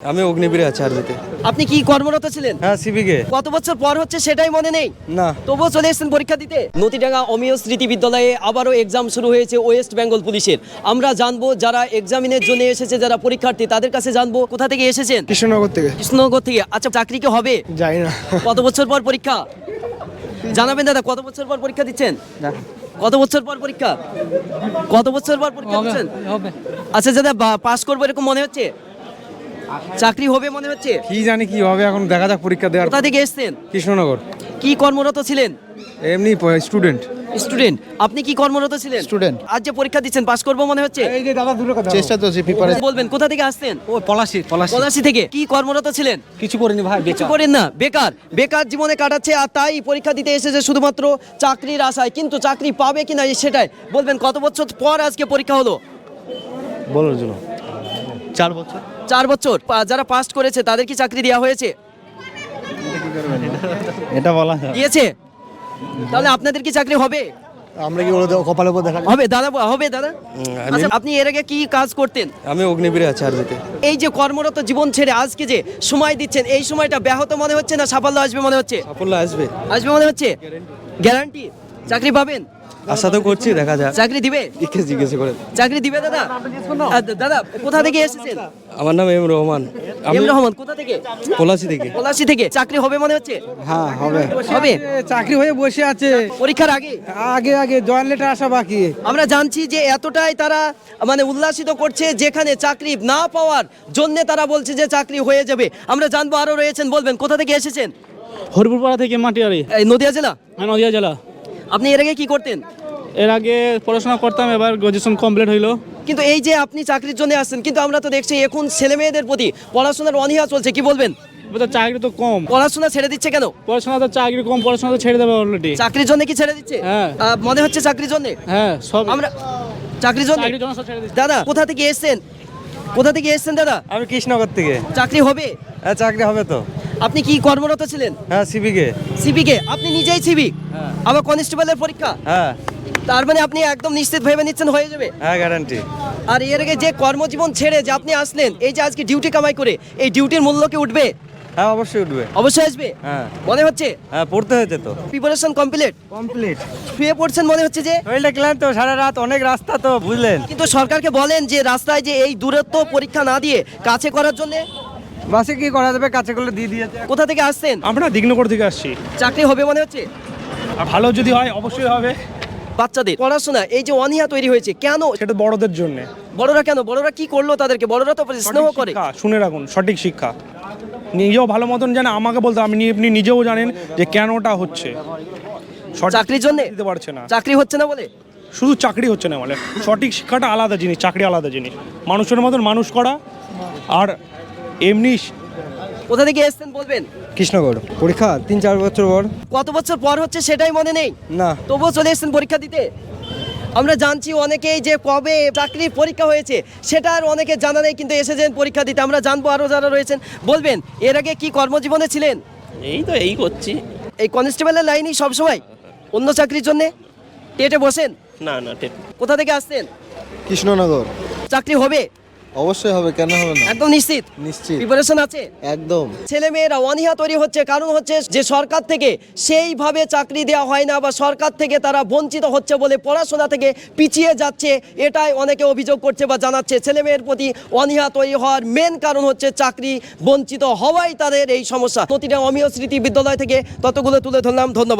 আমি অগ্নিবীরে আছি আরবিতে। আপনি কি কর্মরত ছিলেন? হ্যাঁ সিভিকে কত বছর পর হচ্ছে সেটাই মনে নেই? না। তবুও চলে এসেছেন পরীক্ষা দিতে? নতিডাঙ্গা অমিয় স্মৃতি বিদ্যালয়ে আবারও এক্সাম শুরু হয়েছে ওয়েস্ট বেঙ্গল পুলিশের। আমরা জানব যারা এক্সামিনের জন্য এসেছে যারা পরীক্ষার্থী তাদের কাছে জানব কোথা থেকে এসেছেন? কৃষ্ণনগর থেকে। কৃষ্ণনগর থেকে। আচ্ছা চাকরি কি হবে? যাই না। কত বছর পর পরীক্ষা? জানাবেন দাদা কত বছর পর পরীক্ষা দিচ্ছেন? কত বছর পর পরীক্ষা? কত বছর পর পরীক্ষা দিচ্ছেন? আচ্ছা দাদা পাস করব এরকম মনে হচ্ছে? চাকরি হবে মনে হচ্ছে? কি জানি কি হবে এখন দেখা যাক পরীক্ষা দেওয়ার কোথা থেকে এসেছেন? কৃষ্ণনগর। কি কর্মরত ছিলেন? এমনি স্টুডেন্ট স্টুডেন্ট আপনি কি কর্মরত ছিলেন? স্টুডেন্ট আজ যে পরীক্ষা দিচ্ছেন পাস করব মনে হচ্ছে? এই যে দাদা দূরে কথা চেষ্টা তো প্রিপারেশন বলবেন? কোথা থেকে আসছেন? ও পলাশি পলাশি। পলাশি থেকে। কি কর্মরত ছিলেন? কিছু করিনি ভাই কিছু করেন না বেকার। বেকার জীবনে কাটাচ্ছে আর তাই পরীক্ষা দিতে এসেছে শুধুমাত্র চাকরির আশায়। কিন্তু চাকরি পাবে কিনা সেটাই। বলবেন কত বছর পর আজকে পরীক্ষা হলো? বলার জন্য চার বছর। চার বছর। যারা পাস করেছে তাদের কি চাকরি দেওয়া হয়েছে? এটা বলা দিয়েছে? তাহলে আপনাদের কি চাকরি হবে? আমরা কি কপালের উপর দেখা হবে দাদা হবে দাদা? আচ্ছা আপনি এর আগে কি কাজ করতেন? আমি অগ্নিবীরে আছি আরবিতে। এই যে কর্মরত জীবন ছেড়ে আজকে যে সময় দিচ্ছেন এই সময়টা ব্যাহত মনে হচ্ছে না সাফল্য আসবে মনে হচ্ছে? সাফল্য আসবে। আসবে মনে হচ্ছে? গ্যারান্টি চাকরি পাবেন? আশা তো করছি দেখা যাক। চাকরি দিবে? জিজ্ঞেস জিজ্ঞেস করে। চাকরি দিবে দাদা? দাদা কোথা থেকে এসেছেন? আমার নাম এম রহমান। এম রহমান কোথা থেকে? পলাশি থেকে। পলাশি থেকে। চাকরি হবে মনে হচ্ছে? হ্যাঁ হবে। হবে? চাকরি হয়ে বসে আছে। পরীক্ষার আগে? আগে আগে জয়েন লেটার আসা বাকি। আমরা জানছি যে এতটাই তারা মানে উল্লাসিত করছে যেখানে চাকরি না পাওয়ার জন্য তারা বলছে যে চাকরি হয়ে যাবে। আমরা জানব আরও রয়েছেন বলবেন কোথা থেকে এসেছেন? হরিপুরপাড়া থেকে মাটিয়ারি। এই নদিয়া জেলা? হ্যাঁ নদিয়া জেলা। আপনি এর আগে কি করতেন? এর আগে পড়াশোনা করতাম এবার গ্রাজুয়েশন কমপ্লিট হইল। কিন্তু এই যে আপনি চাকরির জন্য আসছেন কিন্তু আমরা তো দেখছি এখন ছেলে মেয়েদের প্রতি পড়াশোনার অনীহা চলছে কি বলবেন? তো চাকরি তো কম। পড়াশোনা ছেড়ে দিচ্ছে কেন? পড়াশোনা তো চাকরি কম পড়াশোনা তো ছেড়ে দেবে অলরেডি চাকরির জন্য কি ছেড়ে দিচ্ছে? হ্যাঁ। মনে হচ্ছে চাকরির জন্য? হ্যাঁ সব আমরা চাকরির জন্য? চাকরির জন্য সব ছেড়ে দিচ্ছে। দাদা কোথা থেকে এসেছেন? কোথা থেকে এসেছেন দাদা? আমি কৃষ্ণনগর থেকে। চাকরি হবে? হ্যাঁ চাকরি হবে তো। আপনি কি কর্মরত ছিলেন? হ্যাঁ সিভিকে সিপিকে আপনি নিজেই সিবি আবার কনস্টেবলের পরীক্ষা? হ্যাঁ। তার মানে আপনি একদম নিশ্চিত ভেবে নিচ্ছেন হয়ে যাবে? হ্যাঁ গ্যারান্টি আর এর আগে যে কর্মজীবন ছেড়ে যে আপনি আসলেন এই যে আজকে ডিউটি কামাই করে এই ডিউটির মূল্য কি উঠবে? হ্যাঁ অবশ্যই উঠবে। অবশ্যই আসবে? হ্যাঁ। মনে হচ্ছে? হ্যাঁ পড়তে হয়েছে তো। প্রিপারেশন কমপ্লিট কমপ্লিট শুয়ে পড়ছেন মনে হচ্ছে যে? শরীরটা ক্লান্ত সারা রাত অনেক রাস্তা তো বুঝলেন। কিন্তু সরকারকে বলেন যে রাস্তায় যে এই দূরত্ব পরীক্ষা না দিয়ে কাছে করার জন্য বাসে কি করা যাবে? কাছে করলে দিয়ে দিয়েছে কোথা থেকে আসছেন? আমরা দিগ্নগর থেকে আসছি। চাকরি হবে মনে হচ্ছে? আর ভালো যদি হয় অবশ্যই হবে। বাচ্চাদের পড়াশোনা এই যে অনীহা তৈরি হয়েছে কেন? সেটা বড়দের জন্য। বড়রা কেন? বড়রা কি করল তাদেরকে? বড়রা তো স্নেহ করে। শুনে রাখুন সঠিক শিক্ষা। নিজেও ভালো মতন জানে আমাকে বলতে আমি নি- আপনি নিজেও জানেন যে কেন ওটা হচ্ছে চাকরির জন্যে? দিতে পারছে না। চাকরি হচ্ছে না বলে? শুধু চাকরি হচ্ছে না বলে। সঠিক শিক্ষাটা আলাদা জিনিস চাকরি আলাদা জিনিস। মানুষের মতন মানুষ করা আর এমনি কোথা থেকে এসছেন বলবেন? কৃষ্ণনগর পরীক্ষা তিন চার বছর পর। কত বছর পর হচ্ছে সেটাই মনে নেই? না। তবুও চলে এসেছেন পরীক্ষা দিতে? আমরা জানছি অনেকেই যে কবে চাকরির পরীক্ষা হয়েছে সেটা আর অনেকে জানা নেই কিন্তু এসেছেন পরীক্ষা দিতে। আমরা জানব আরও যারা রয়েছেন। বলবেন এর আগে কি কর্মজীবনে ছিলেন? এই তো এই করছি। এই কনস্টেবলের লাইনই সবসময় অন্য চাকরির জন্যে? টেটে বসেন? না না ঠিক কোথা থেকে আসছেন? কৃষ্ণনগর। চাকরি হবে? অবশ্যই হবে কেন হবে না? একদম নিশ্চিত। নিশ্চিত। প্রিপারেশন আছে। একদম। ছেলে মেয়েরা অনীহা তৈরি হচ্ছে কারণ হচ্ছে যে সরকার থেকে সেইভাবে চাকরি দেওয়া হয় না বা সরকার থেকে তারা বঞ্চিত হচ্ছে বলে পড়াশোনা থেকে পিছিয়ে যাচ্ছে এটাই অনেকে অভিযোগ করছে বা জানাচ্ছে। ছেলে মেয়ের প্রতি অনীহা তৈরি হওয়ার মেন কারণ হচ্ছে চাকরি বঞ্চিত হওয়াই তাদের এই সমস্যা। প্রতিটা অমীয় স্মৃতি বিদ্যালয় থেকে ততগুলো তুলে ধরলাম ধন্যবাদ।